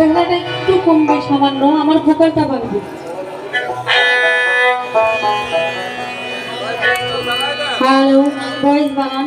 ব্যথাটা একটু কমবে সামান্য আমার ফোকাসটা বাড়বে। হ্যালো বয়স বানান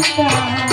ಮಾತಾ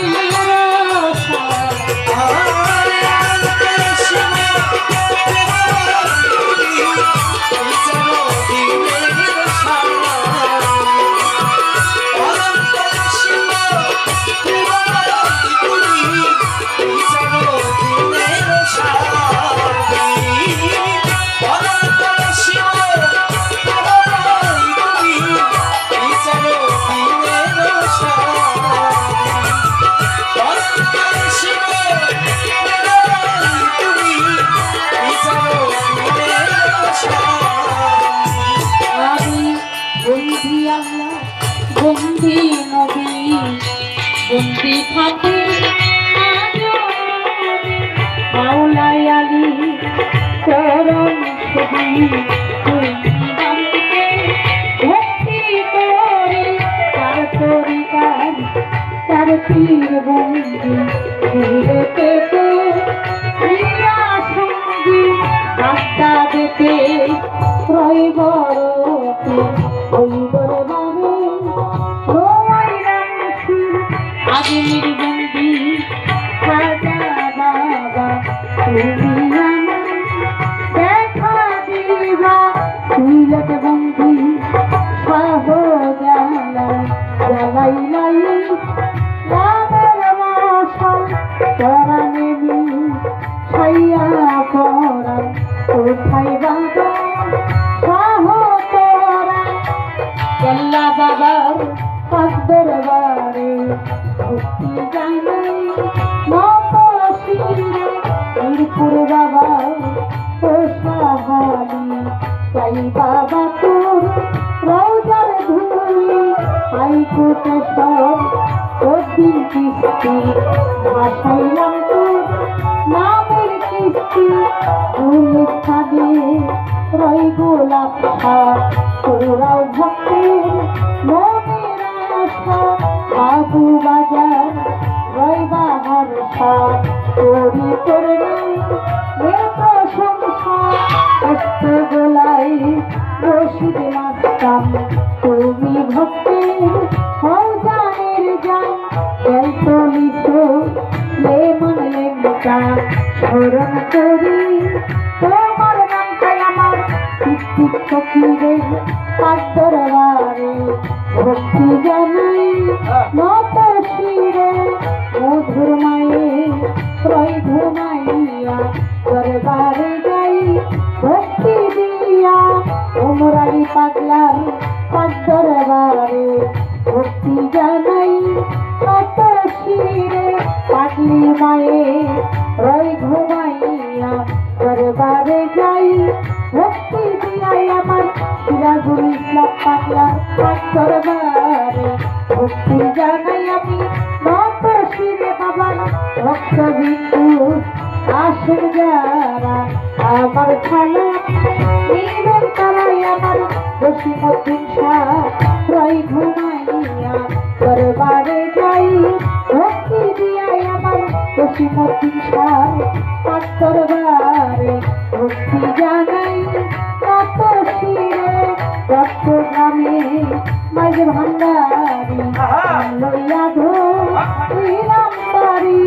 Amen. mamãe. কেল্লা বাবার পাকদের বারে ভক্তি জানাই। মত শিরে মিরপুর বাবা সাহালি তাই বাবা তোর রোজার ধুলি হাইকোর্টে সব ওদিন কিস্তি। ভাসাইলাম তোর নামের কিস্তি খাদে রই গোলাপ তোরাও ভক্তের মনের আশা। বাবু বাজার রই বাহার তোর নাই এ প্রশংসা। কষ্ট গোলাই রশিদ মাস্তাম তুমি ভক্তের হও জানের জান এই তলিত লে লেমটা স্মরণ করি তোমার টিক ফকিরে পাক দরবারে ভক্তি জানাই নত শিরে মধুর মায়ে রই ঘুমাইয়া দরবারে যাই ভক্তি দিয়া। উমরালি পাগলার পাক দরবারে ভক্তি জানাই নত শিরে পাগলি মায়ে রই ঘুমাইয়া দরবারে ইসলাম পাগলার পাক দরবারে ভক্তি জানাই আমি নত শিরে বাবার ভক্ত বিন্দু আসেন যারা আমার খানা নিবেন তারাই আমার বসিমুদ্দিন শাহ ঘুমাইয়া দরবারে যাই। ভক্তি দিয়াই আমার বসিমুদ্দিন শাহ পাক দরবারে ভক্তি জানাই চট্টগ্রামে মাঝ ভান্ডারি লইয়া ধো শ্রীরাম বাড়ি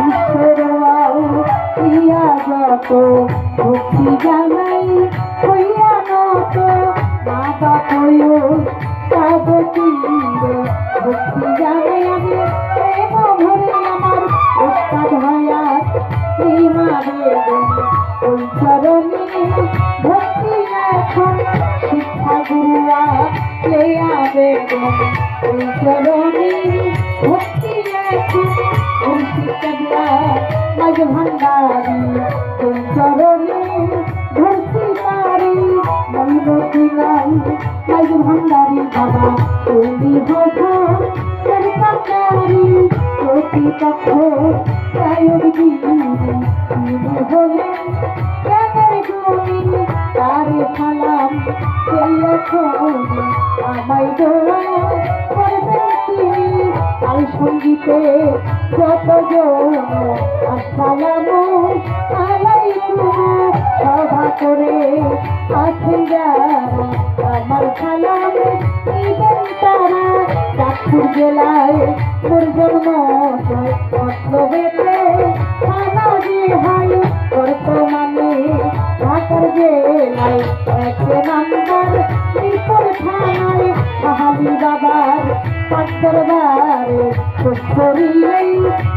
ঈশ্বর প্রিয়া যত ভক্তি জানাই হইয়া নত বাবা কয়ো তব তীরে ভান্ডারি। বাবা। তুমি বোঝো সরকারি প্রতিপক্ষ প্রায়োগী গুণী তারে এখন আমায় দোয়া তাই সঙ্গীতে যতজন আসসালাম সভা করে আছেন যারা আমার সালাম জেলায় মোর জন্ম মতলবেতে দরবারে পাইব